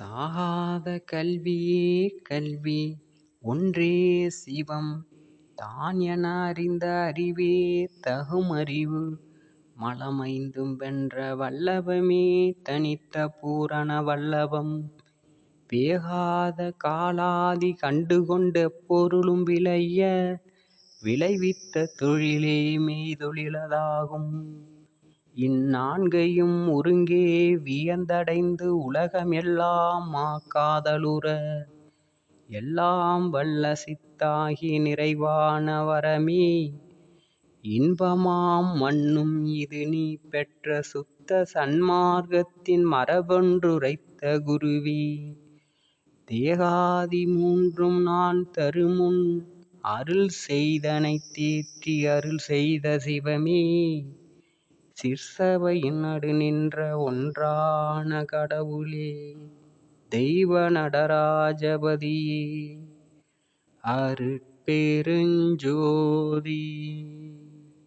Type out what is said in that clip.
சாகாத கல்வியே கல்வி ஒன்றே சிவம். தான்என அறிந்த அறிவே தகுமறிவு. மலமைந்தும் வென்ற வல்லபமே தனித்த பூரண வல்லபம் வேகாத காலாதி கண்டுகொண்டு பொருளும் விளைய விளைவித்த தொழிலே மெய்தொழிலதாகும். இந்நான்கையும் ஒருங்கே வியந்தடைந்து உலகமெல்லாம் மாக்காதலுற எல்லாம் வல்ல சித்தாகி நிறைவான வரமே இன்பமாம் மன்னும் இது நீ பெற்ற சுத்த சன்மார்க்கத்தின் மரபொன்றுரைத்த குருவே. தேகாதி மூன்றும் நான் தருமுன் அருள் செய்தனைத் தேற்றி அருள் செய்த சிவமே. சிற்சபையின் நடுநின்ற ஒன்றான கடவுளே தெய்வ நடராஜபதியே அருட்பெருஞ்சோதி.